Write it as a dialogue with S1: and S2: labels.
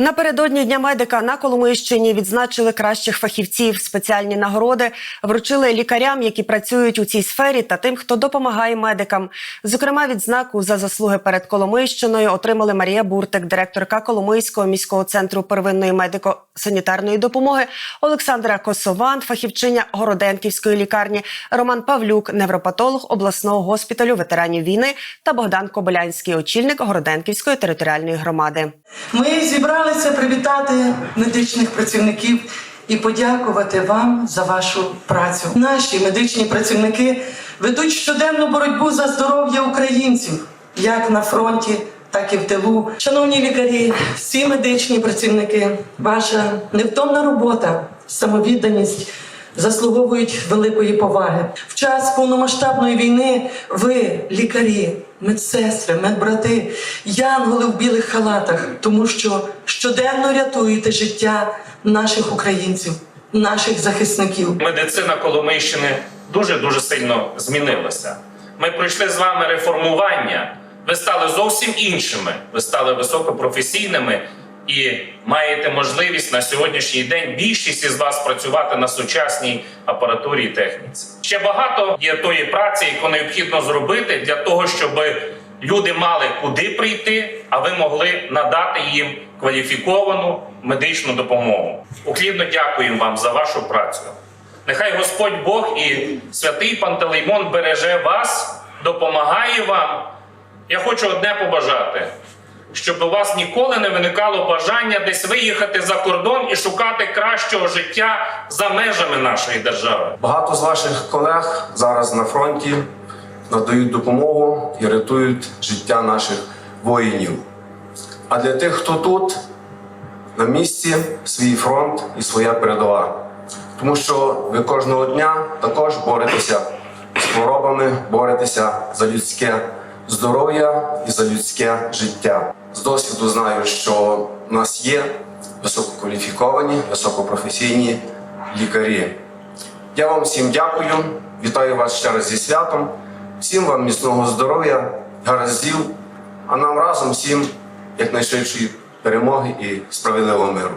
S1: Напередодні дня медика на Коломийщині відзначили кращих фахівців. Спеціальні нагороди вручили лікарям, які працюють у цій сфері, та тим, хто допомагає медикам. Зокрема, відзнаку за заслуги перед Коломийщиною отримали Марія Буртик, директорка Коломийського міського центру первинної медико-санітарної допомоги, Олександра Косован, фахівчиня Городенківської лікарні, Роман Павлюк, невропатолог обласного госпіталю ветеранів війни та Богдан Кобилянський, очільник Городенківської територіальної громади.
S2: Ми зібралися привітати медичних працівників і подякувати вам за вашу працю. Наші медичні працівники ведуть щоденну боротьбу за здоров'я українців, як на фронті, так і в тилу. Шановні лікарі, всі медичні працівники, ваша невтомна робота, самовідданість. Заслуговують великої поваги в час повномасштабної війни. Ви, лікарі, медсестри, медбрати, янголи в білих халатах, тому що щоденно рятуєте життя наших українців, наших захисників.
S3: медицина Коломийщини дуже дуже сильно змінилася. Ми пройшли з вами реформування. Ви стали зовсім іншими. Ви стали високопрофесійними і маєте можливість на сьогоднішній день більшість із вас працювати на сучасній апаратурі і техніці. Ще багато є тої праці, яку необхідно зробити для того, щоб люди мали куди прийти, а ви могли надати їм кваліфіковану медичну допомогу. Уклінно дякуємо вам за вашу працю. Нехай Господь Бог і святий Пантелеймон береже вас, допомагає вам. Я хочу одне побажати, щоб у вас ніколи не виникало бажання десь виїхати за кордон і шукати кращого життя за межами нашої держави.
S4: Багато з ваших колег зараз на фронті надають допомогу і рятують життя наших воїнів. А для тих, хто тут, на місці, свій фронт і своя передова. Тому що ви кожного дня також боретеся з хворобами, боретеся за людське здоров'я і за людське життя. З досвіду знаю, що в нас є висококваліфіковані, високопрофесійні лікарі. Я вам всім дякую, вітаю вас ще раз зі святом, всім вам міцного здоров'я, гараздів, а нам разом всім якнайшвидшої перемоги і справедливого миру.